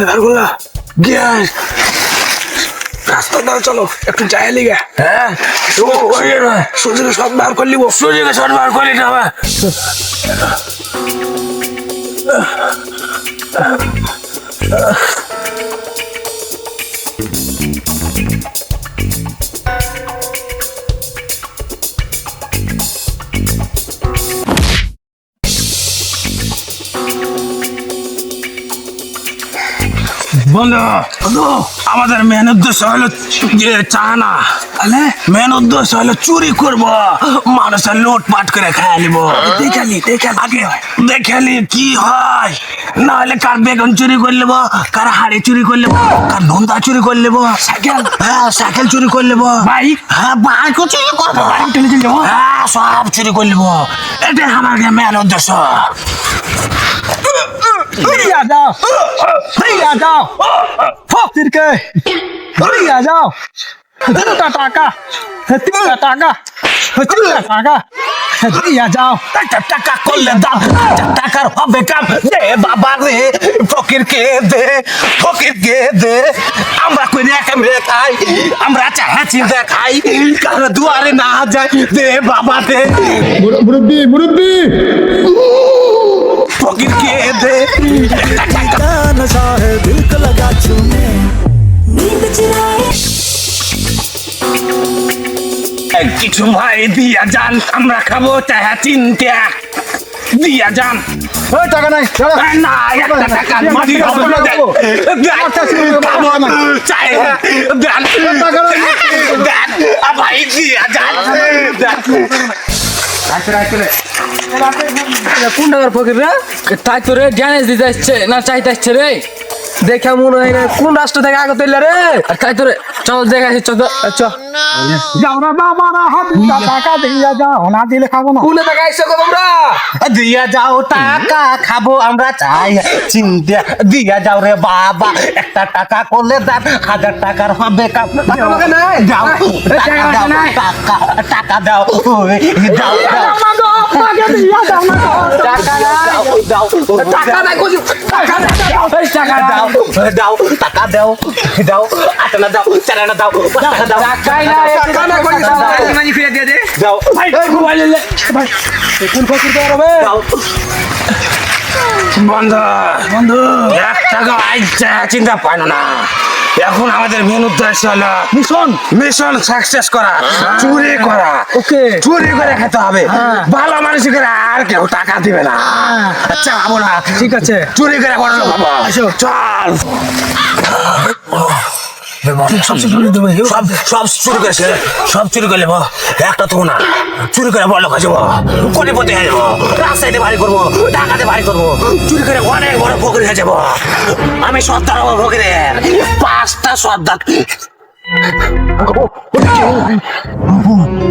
ভারগুলা gas রাস্তা দাও চলো একটু যাই লিগে হ্যাঁ? সূর্যকে সব বার করে লিব সুযোগে শট বার করে নিতে হবে বন্ধু বন্ধু আমাদের মেন উদ্দেশ্য হলো যে চানা আলে মেন উদ্দেশ্য হলো চুরি করব মানুষের লুটপাট করে খেয়ে নিব। দেখালি দেখালি আগে দেখালি কি হয়। না হলে কার বেগুন চুরি করে নেব কার হাড়ি চুরি করে নেব কার নন্দা চুরি করে নেব সাইকেল? হ্যাঁ সাইকেল চুরি করে নেব। বাইক? হ্যাঁ বাইকও চুরি করব। বাইক টেনে চলে যাব হ্যাঁ সব চুরি করে নেব। এটাই আমার মেন উদ্দেশ্য। বেরিয়ে যাও বেরিয়ে যাও ফকিরকে বেরিয়ে যাও তিনটা টাকা তিনটা টাকা তিনটা টাকা বেরিয়ে যাও একটা টাকা করলে দাম একটা টাকার হবে কাম দে বাবা রে ফকির কে দে ফকির কে দে আমরা কই রেখে মেরে খাই আমরা চাহা চিন্তা খাই কারও দুয়ারে না যায় দে বাবা দে মুরব্বী মুরব্বী ফকির কে দে একটা টাকা नशा है दिल को लगा छूने नींद चुराए কিছু ভাই দিয়া যান আমরা খাবো চাহা চিন্তা দিয়া যান এই টাকা নাই দাঁড়া। এই না একটা টাকা মাটি হবে না দেন দেন খাবো না চাই দেন দেন আ ভাই দিয়া যান দেন কোন টাকার ফকির রে তাই তো রে ড্যানেজ দিতে আসছে না চাইতে আসছে রে? দেখে মনে হয় না। কোন রাষ্ট্র থেকে আগে তৈলে রে? আর তাই তো রে চল দেখে আসি চল চ। যাও না বাবা না হাত টাকা দিয়ে যাও না দিলে খাব না। কোনে থেকে আইসো গো তোমরা? দিয়া যাও টাকা খাব আমরা চাই। চিন্তা দিয়া যাও রে বাবা একটা টাকা করলে দেন হাজার টাকার হবে কাপ। আমাকে নাই। যাও টাকা টাকা দাও। টাকা টাকা দাও টাকা টাকা টাকা টাকা দাও দাও দাও মানি বন্ধু বন্ধু এক টাকা চিন্তা পাইনো না এখন আমাদের মেন উদ্দেশ্য হলো মিশন মিশন সাকসেস করা চুরি করা। ওকে। চুরি করে খেতে হবে। ভালো মানুষ করে আর কেউ টাকা দিবে না। আচ্ছা ভাবো না। ঠিক আছে। চুরি করে বড় লোক চল। সব সব সব চুরি করেছে সব চুরি করে নেব একটা তো না। চুরি করে বড় লোক হয়ে যাব কোটিপতি হয়ে যাব রাস্তায় বাড়ি করব ঢাকাতে বাড়ি করব। চুরি করে অনেক বড় ফকির হয়ে যাব আমি সর্দার হব ফকিরের। পাঁচটা সর্দার।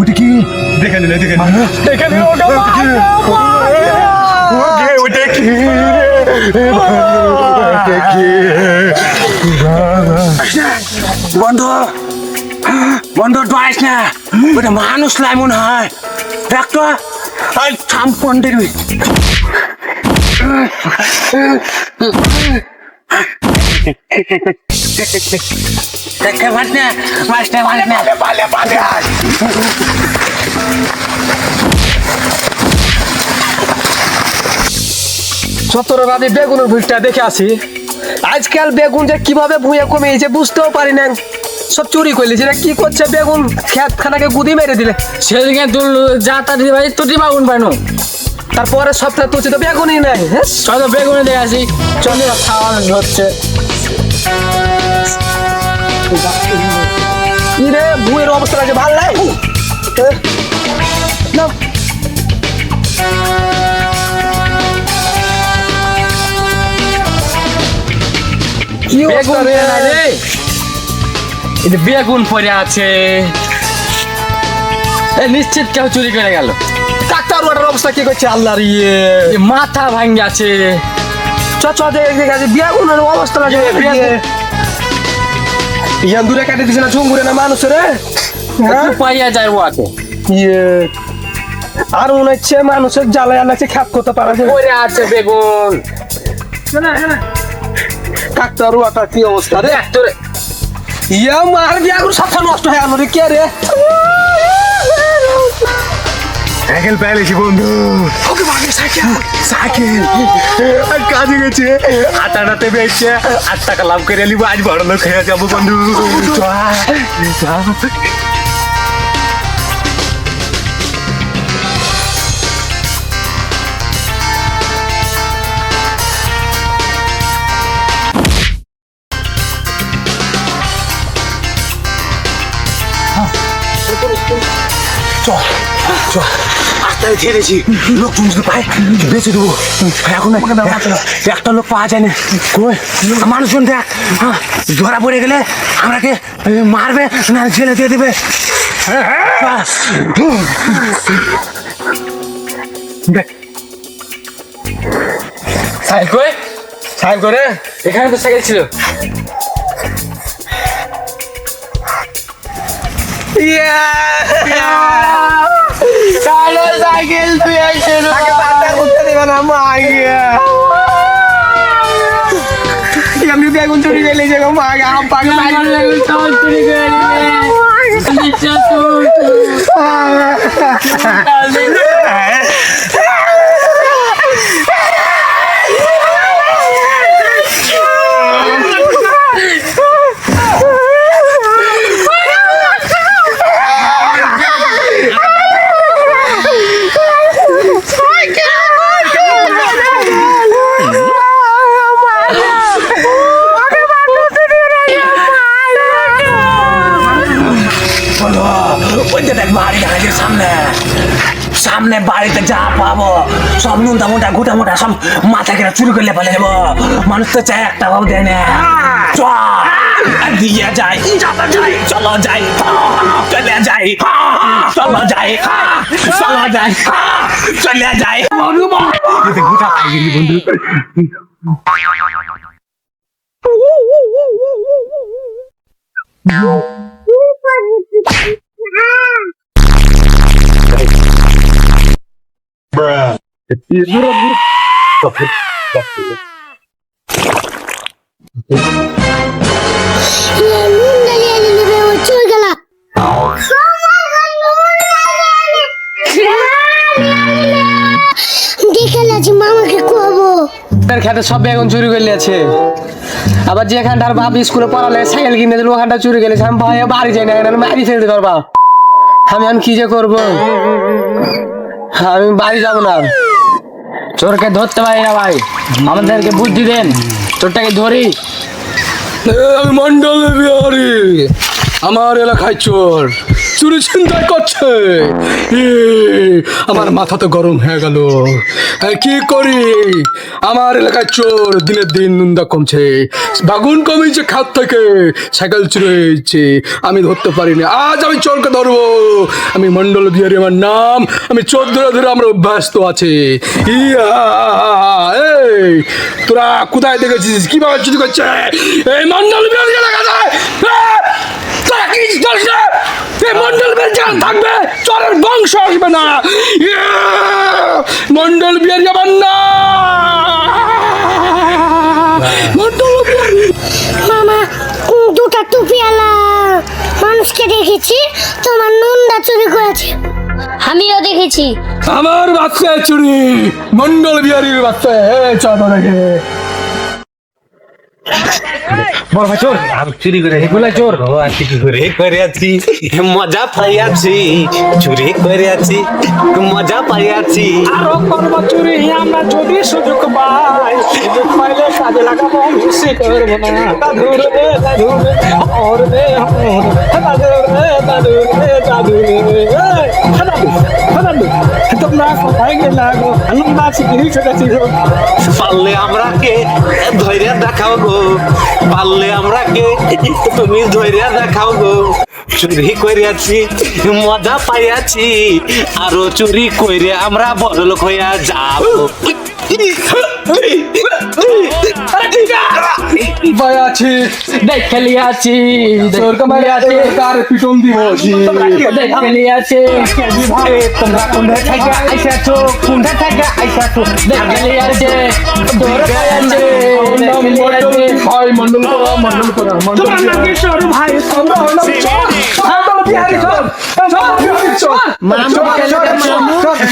ওটা কি দেখে নিলে। দেখে নিলে দেখে নিল। ওটা ওটা কি বন্ধু বন্ধু ড্রাইস না। ওটা মানুষ নাই মনে হয়। ডাক্তার ওই থাম্পন্ডের দেখে মাস না। সতেরো রাতে বেগুনের ভুঁইটা দেখে আসি। আজকাল বেগুন যে কীভাবে ভুঁয়ে কমিয়েছে বুঝতেও পারি না। সব চুরি করলি যেটা কি করছে বেগুন? খেত খানাকে গুদি মেরে দিলে। সেদিকে তুল যা তা দিদি ভাই তুটি বাগুন পাইনো তারপরে সপ্তাহে তুলছে তো বেগুনই নাই হ্যাঁ? তো বেগুনে দিয়ে আসি। চল খাওয়া হচ্ছে। কি রে ভুঁয়ের অবস্থা আছে ভালো নাই? এ, অবস্থা রে? এই যে বেগুন পড়ে আছে। এ নিশ্চিত কেউ চুরি করে গেল। ডাক্তার ওটার অবস্থা কি করছে? আল্লাহর ইয়ে। মাথা ভাঙ্গে আছে। চ চ দেখ দেখ আছে অবস্থা আছে ইয়ান দূরে কাটে দিছে না রে হ্যাঁ? পাইয়া যায় ও আছে ইয়ে। আর মনে হচ্ছে মানুষের জ্বালায় আনাচ্ছে খ্যাত করতে পারা। যায় আছে বেগুন। কাকতারু আটা কি অবস্থা রে? তোরে ইয়া মার বিয়া করে সাথে নষ্ট হয়ে গেল রে কে রে? সাইকেল পেয়েছি বন্ধু। ওকে ভাগে সাইকেল। সাইকেল। আর কাজে গেছে। আটাটাতে বেচছে আট টাকা লাভ করে নিব আজ বড় লোক হয়ে যাব বন্ধু। আস্তে ছেড়েছি লোকজন যদি পাই বেঁচে দেবো। এখন এক- একটা লোক পাওয়া যায় না কই? মানুষজন দেখ হ্যাঁ, ধরা পড়ে গেলে আমাকে এ, মারবে না ছেলে দিয়ে দেবে। সাইকেল করে এখানে তো সাইকেল ছিল। কালো সাইকেল তুই এসে করতে দেবে না মা গিয়া আমি বেগুন চুরি গেলে যে মা আম পাগে ওই সামনে বাড়িতে যা পাবো। সব নুনটা মোটা গোটা মোটা সব মাথা কেটে চুরি করলে ফেলে যাব মানুষ তো চায় একটা ভাব দেয় না। চল। দিয়ে যাই। চলো যাই। চলো যাই। চলে যাই। চলো যাই। চলো যাই। চলে যাই গোটা পাই গেলি বন্ধু। মামাকে তার খেতে সব বেগুন চুরি করে নিয়েছে। আবার যেখানটার বাপ স্কুলে পড়ালে সাইকেল কিনে দিল, ওখানটা চুরি করে আমি ভাই বাড়ি যাই না বাড়ি ফেলতে পারবা। আমি আমি কি যে করব? আমি বাড়ি যাব না। চোরকে ধরতে পারি না ভাই। আমাদেরকে বুদ্ধি দেন। চোরটাকে ধরি। আমি মন্ডল বিহারি। আমার এলাকায় চোর। চুরি চিন্তাই করছে। আমার মাথা তো গরম হয়ে গেল। কি করি? আমার এলাকায় চোর দিনের দিন নিন্দা কমছে। বাগুন কমেছে খাত থেকে, সাইকেল চুরি হয়েছে। আমি ধরতে পারিনি। আজ আমি চোরকে ধরবো। আমি মন্ডল বিহারি আমার নাম। আমি চোর ধরে ধরে আমার অভ্যস্ত আছে। এই, তোরা কোথায় দেখেছিস? কীভাবে চুরি করছে? এই মন্ডল বিহারি এলাকা যায়। তোরা কি? এই মন্ডল বিহারি যেখানে থাকবে চোরের বংশ আসবে না। ইয়া! মন্ডল বিহারি আমার না। মন্ডল মামা দুটা টুপিওয়ালা মানুষকে দেখেছি তোমার নুনটা চুরি করেছে। আমিও দেখেছি। আমার বাচ্চা চুরি। মন্ডল বিহারির বাচ্চা। এ চল রেখে বড় ভাই চোর। আর চুরি করে এগুলা চোর। ও আর কি করে করে আছি মজা পাই আছি চুরি করে আছি মজা পাই আছি আরও করব চুরি আমরা যদি সুযোগ পাই। সুযোগ পাইলে কাজে লাগাবো মিশে করব না। দাদু রে দাদু ওর রে ওর রে দাদু রে। দাদু রে দাদু দাদু তোমরা কোথায় গেলা গো আনন্দ আছে কি পারলে আমরা কে ধৈর্য দেখাও গো। পারলে আমরা কে? তুমি ধৈর্য দেখাও গো। চুরি করিয়াছি, মজা পাইয়াছি, আরও চুরি কইরে আমরা বড় লোক হইয়া যাব। ভাই আছে দেখে লিয়াছি তোর কামাই দেখে আছে তার পিটন দিব দেখে লিয়াছি তোমরা কোনটা থেকে আইসাছো কোনটা থেকে আইসাছো দেখে লিয়াছে তোর আছে দেখে লিয়াছে ভাই মন্ডল করা মন্ডল করা মন্ডল করা ভাই আমরা হলাম চল চল বিহারি চল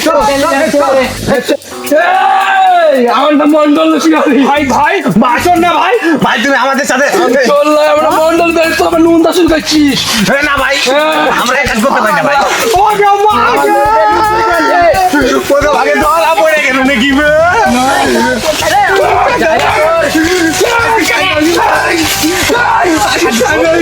চল বিহারি চল এই আমার নাম মন্ডল ভাই ভাই বাসন না ভাই ভাই তুমি আমাদের সাথে চল আমরা মন্ডল বিহারি তো আমার নুন দাসুন খাচ্ছিস না ভাই আমরা এক কাজ করতে পারি না ভাই ও গামা কোথাও আগে ধরা পড়ে গেল নাকি বে? Hey!